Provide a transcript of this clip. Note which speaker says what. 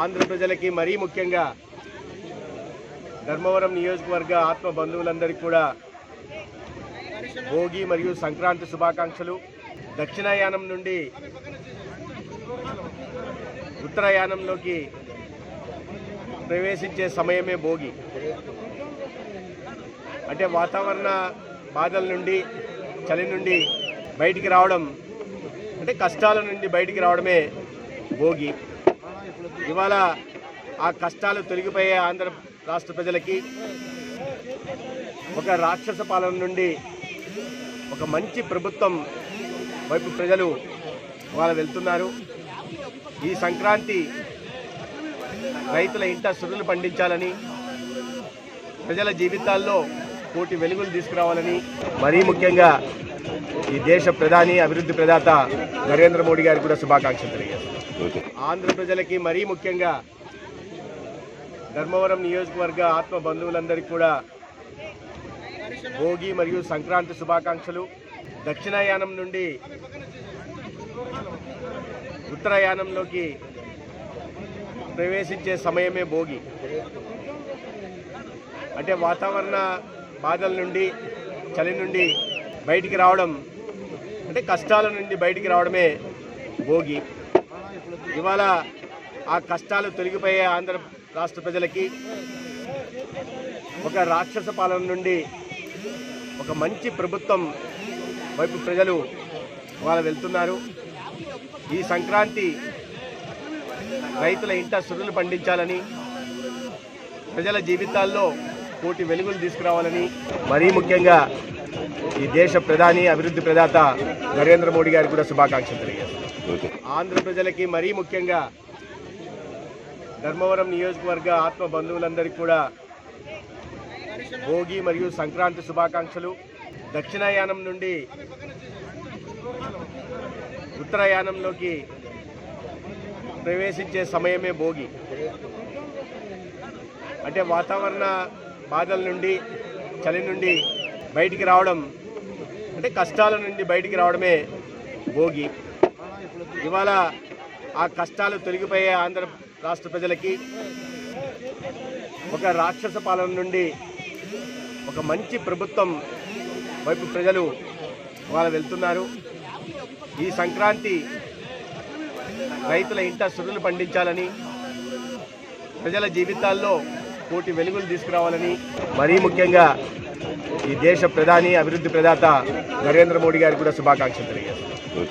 Speaker 1: ఆంధ్ర ప్రజలకి మరీ ముఖ్యంగా ధర్మవరం నియోజకవర్గ ఆత్మ బంధువులందరికీ కూడా భోగి మరియు సంక్రాంతి శుభాకాంక్షలు. దక్షిణాయానం నుండి ఉత్తరాయానంలోకి ప్రవేశించే సమయమే భోగి. అంటే వాతావరణ బాధల నుండి చలి నుండి బయటికి రావడం అంటే కష్టాల నుండి బయటికి రావడమే భోగి. ఇవాళ ఆ కష్టాలు తొలగిపోయే ఆంధ్ర రాష్ట్ర ప్రజలకి ఒక రాక్షస పాలన నుండి ఒక మంచి ప్రభుత్వం వైపు ప్రజలు వాళ్ళు వెళ్తున్నారు. ఈ సంక్రాంతి రైతుల ఇంట సురులు పండించాలని ప్రజల జీవితాల్లో కోటి వెలుగులు తీసుకురావాలని మరీ ముఖ్యంగా ఈ దేశ ప్రధాని అభివృద్ధి ప్రదాత నరేంద్ర మోడీ గారికి కూడా శుభాకాంక్షలు తెలియజేస్తారు ఆంధ్ర ప్రజలకి మరీ ముఖ్యంగా ధర్మవరం నియోజకవర్గ ఆత్మ బంధువులందరికీ కూడా భోగి మరియు సంక్రాంతి శుభాకాంక్షలు. దక్షిణాయానం నుండి ఉత్తరాయానంలోకి ప్రవేశించే సమయమే భోగి. అంటే వాతావరణ బాధల నుండి చలి నుండి బయటికి రావడం అంటే కష్టాల నుండి బయటికి రావడమే భోగి. ఇవాళ ఆ కష్టాలు తొలగిపోయే ఆంధ్ర రాష్ట్ర ప్రజలకి ఒక రాక్షస పాలన నుండి ఒక మంచి ప్రభుత్వం వైపు ప్రజలు ఇవాళ వెళ్తున్నారు. ఈ సంక్రాంతి రైతుల ఇంట సురులు పండించాలని ప్రజల జీవితాల్లో కోటి వెలుగులు తీసుకురావాలని మరీ ముఖ్యంగా ఈ దేశ ప్రధాని అభివృద్ధి ప్రదాత నరేంద్ర మోడీ గారికి కూడా శుభాకాంక్షలు తెలియజేస్తున్నాను ఆంధ్ర ప్రజలకి మరీ ముఖ్యంగా ధర్మవరం నియోజకవర్గ ఆత్మ బంధువులందరికీ కూడా భోగి మరియు సంక్రాంతి శుభాకాంక్షలు. దక్షిణాయానం నుండి ఉత్తరాయానంలోకి ప్రవేశించే సమయమే భోగి. అంటే వాతావరణ బాధల నుండి చలి నుండి బయటికి రావడం అంటే కష్టాల నుండి బయటికి రావడమే భోగి. ఇవాళ ఆ కష్టాలు తొలగిపోయే ఆంధ్ర రాష్ట్ర ప్రజలకి ఒక రాక్షస పాలన నుండి ఒక మంచి ప్రభుత్వం వైపు ప్రజలు వాళ్ళు వెళ్తున్నారు. ఈ సంక్రాంతి రైతుల ఇంట సురులు పండించాలని ప్రజల జీవితాల్లో కోటి వెలుగులు తీసుకురావాలని మరీ ముఖ్యంగా ఈ దేశ ప్రధాని అభివృద్ధి ప్రదాత నరేంద్ర మోడీ గారికి కూడా శుభాకాంక్షలు తెలియజేస్తాను